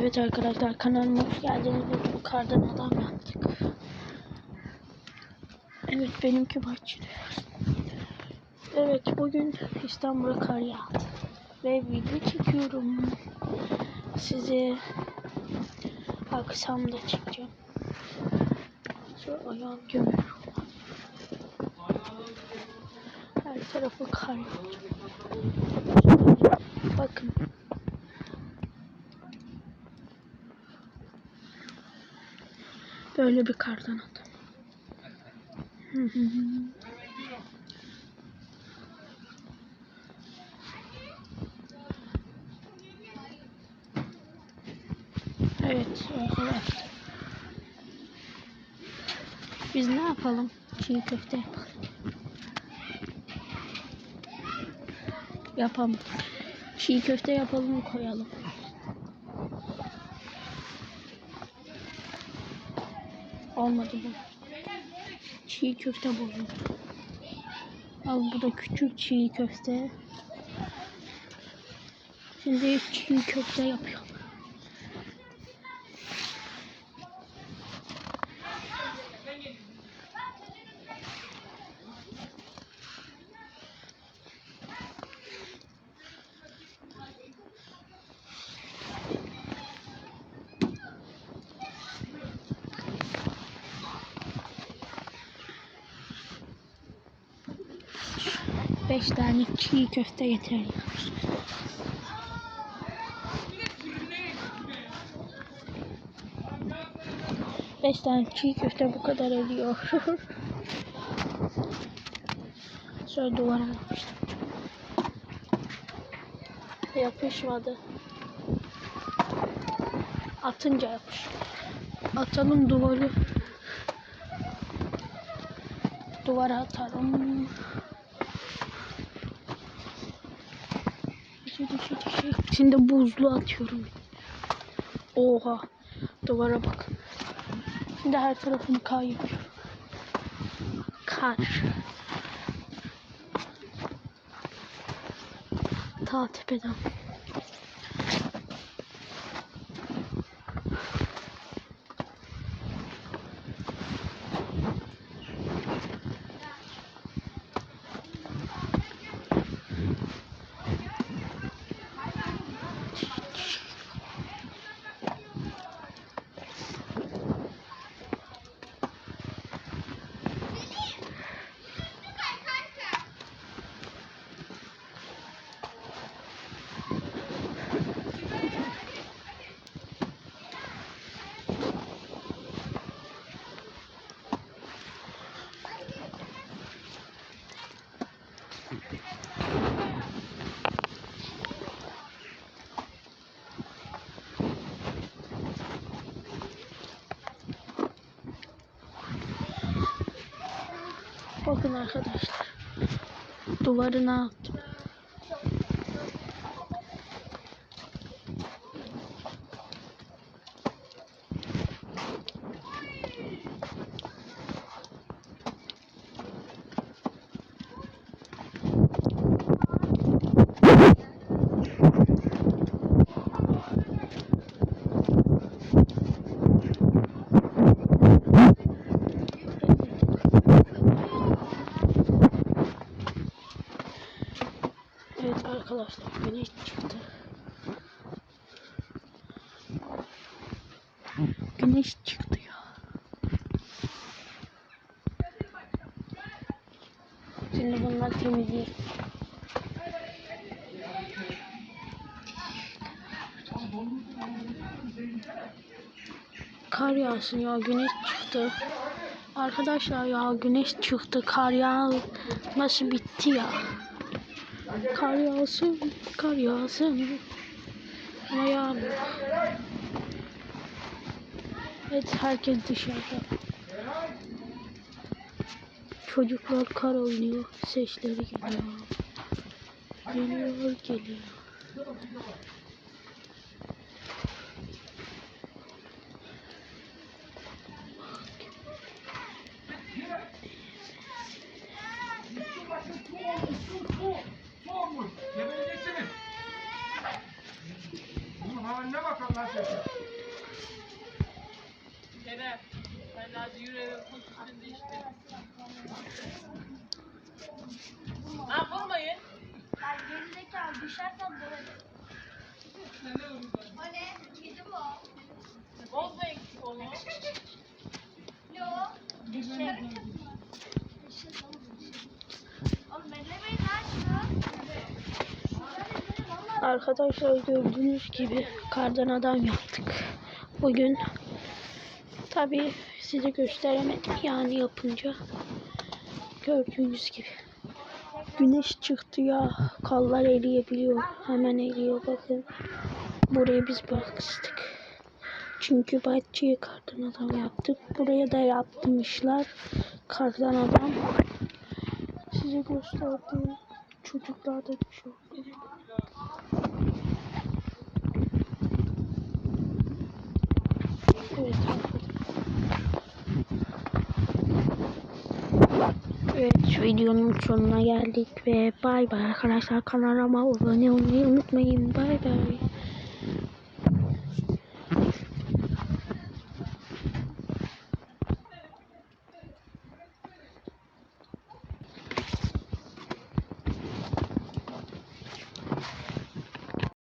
Evet arkadaşlar kanalıma hoş geldiniz. Bugün kardan adam yaptık. Evet benimki başlıyor. Evet bugün İstanbul'a kar yağdı. Ve video çekiyorum. Size akşam da çekeceğim. Şu ayağım gömüyor. Her tarafı kar. Bakın. Böyle bir kardan hı. evet arkadaşlar. Biz ne yapalım? Çiğ köfte yapalım. Yapalım. Çiğ köfte yapalım koyalım. Olmadı bu. Çiğ köfte buldum. Al bu da küçük çiğ köfte. Şimdi çiğ köfte yapıyorum. Beş tane çiğ köfte yeter. Beş tane çiğ köfte bu kadar ediyor. Şöyle duvara yapmıştım. Yapışmadı. Atınca yapış. Atalım duvarı. Duvara atalım. Düşü düşü. Şimdi buzlu atıyorum. Oha. Duvara bak. Şimdi her tarafını kar yapıyorum. Kar. Ta tepeden. Bakın arkadaşlar. Duvarına attım. Evet arkadaşlar güneş çıktı. Güneş çıktı ya. Şimdi bunlar temizleyeyim. Kar yağsın ya güneş çıktı. Arkadaşlar ya güneş çıktı. Kar yağ nasıl bitti ya. Kar yağsın, kar yağsın. Ama yağmıyor. Evet herkes dışarıda. Çocuklar kar oynuyor. Sesleri geliyor. Geliyor, geliyor. Kerem, ben hadi yürüyelim kuş üstünde işte. Ha vurmayın. Ben gerizekalı düşersem döverim. O ne? Kedi bu. Bozmayın onu. Ne o? Oğlum ellemeyin lan şunu. Elleyin valla. Arkadaşlar gördüğünüz gibi kardan adam yaptık. Bugün tabi size gösteremedim yani yapınca. Gördüğünüz gibi. Güneş çıktı ya. Kallar eriyebiliyor. Hemen eriyor bakın. Buraya biz baktık. Çünkü bahçeye kardan adam yaptık. Buraya da yapmışlar. Kardan adam. Size gösterdiğim çocuklar da çok. Evet Evet videonun sonuna geldik ve bay bay arkadaşlar kanalıma abone olmayı unutmayın bay bay.